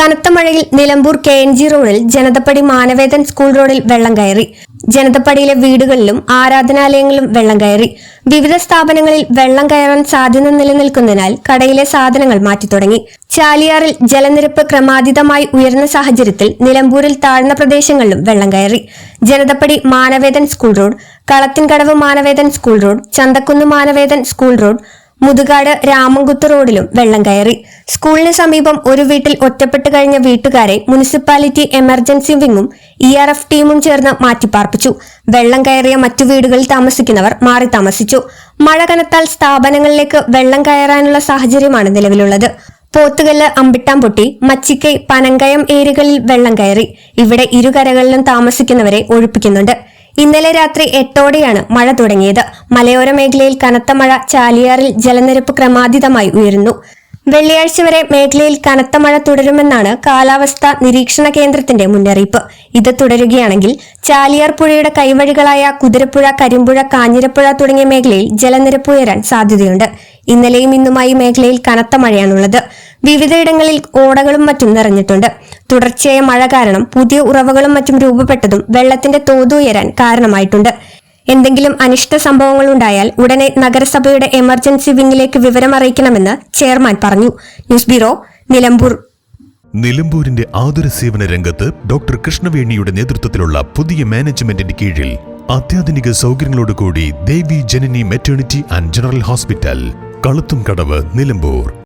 കനത്ത മഴയിൽ Nilambur K N G റോഡിൽ ജനതപ്പടി മാനവേദൻ സ്കൂൾ റോഡിൽ വെള്ളം കയറി. ജനതപ്പടിയിലെ വീടുകളിലും ആരാധനാലയങ്ങളിലും വെള്ളം കയറി. വിവിധ സ്ഥാപനങ്ങളിൽ വെള്ളം കയറാൻ സാധ്യത നിലനിൽക്കുന്നതിനാൽ കടയിലെ സാധനങ്ങൾ മാറ്റി തുടങ്ങി. ചാലിയാറിൽ ജലനിരപ്പ് ക്രമാതീതമായി ഉയർന്ന സാഹചര്യത്തിൽ നിലമ്പൂരിൽ താഴ്ന്ന പ്രദേശങ്ങളിലും വെള്ളം കയറി. Janathappadi Manavedan school road Kalathinkadavu Manavedan school road Chanthakkunnu Manavedan school road Muthukad Ramankuthu റോഡിലും വെള്ളം കയറി. സ്കൂളിന് സമീപം ഒരു വീട്ടിൽ ഒറ്റപ്പെട്ട് കഴിഞ്ഞ വീട്ടുകാരെ മുനിസിപ്പാലിറ്റി എമർജൻസി വിങ്ങും ഇ ആർ എഫ് ടീമും ചേർന്ന് മാറ്റിപ്പാർപ്പിച്ചു. വെള്ളം കയറിയ മറ്റു വീടുകളിൽ താമസിക്കുന്നവർ മാറി താമസിച്ചു. മഴ കനത്താൽ സ്ഥാപനങ്ങളിലേക്ക് വെള്ളം കയറാനുള്ള സാഹചര്യമാണ് നിലവിലുള്ളത്. പോത്തുകല്ല് അമ്പിട്ടാംപൊട്ടി മച്ചിക്കൈ പനങ്കയം ഏരികളിൽ വെള്ളം കയറി. ഇവിടെ ഇരുകരകളിലും താമസിക്കുന്നവരെ ഒഴിപ്പിക്കുന്നുണ്ട്. ഇന്നലെ രാത്രി എട്ടോടെയാണ് മഴ തുടങ്ങിയത്. മലയോര മേഖലയിൽ കനത്ത മഴ ചാലിയാറിൽ ജലനിരപ്പ് ക്രമാതീതമായി ഉയരുന്നു. വെള്ളിയാഴ്ച വരെ മേഖലയിൽ കനത്ത മഴ തുടരുമെന്നാണ് കാലാവസ്ഥാ നിരീക്ഷണ കേന്ദ്രത്തിന്റെ മുന്നറിയിപ്പ്. ഇത് തുടരുകയാണെങ്കിൽ ചാലിയാർ പുഴയുടെ കൈവഴികളായ കുതിരപ്പുഴ കരിമ്പുഴ കാഞ്ഞിരപ്പുഴ തുടങ്ങിയ മേഖലയിൽ ജലനിരപ്പ് ഉയരാൻ സാധ്യതയുണ്ട്. ഇന്നലെയും ഇന്നുമായി മേഖലയിൽ കനത്ത മഴയാണുള്ളത്. വിവിധയിടങ്ങളിൽ ഓടകളും മറ്റും നിറഞ്ഞിട്ടുണ്ട്. തുടർച്ചയായ മഴ കാരണം പുതിയ ഉറവകളും മറ്റും രൂപപ്പെട്ടതും വെള്ളത്തിന്റെ തോത് ഉയരാൻ കാരണമായിട്ടുണ്ട്. എന്തെങ്കിലും അനിഷ്ട സംഭവങ്ങൾ ഉണ്ടായാൽ ഉടനെ നഗരസഭയുടെ എമർജൻസി വിങ്ങിലേക്ക് വിവരം അറിയിക്കണമെന്ന് ചെയർമാൻ പറഞ്ഞു. News bureau Nilambur. നിലമ്പൂരിന്റെ ആതുര സേവന രംഗത്ത് ഡോക്ടർ കൃഷ്ണവേണിയുടെ നേതൃത്വത്തിലുള്ള പുതിയ മാനേജ്മെന്റിന്റെ കീഴിൽ അത്യാധുനിക സൗകര്യങ്ങളോടുകൂടി Devi Janani maternity and general hospital കളുത്തും കടവ് നിലമ്പൂർ.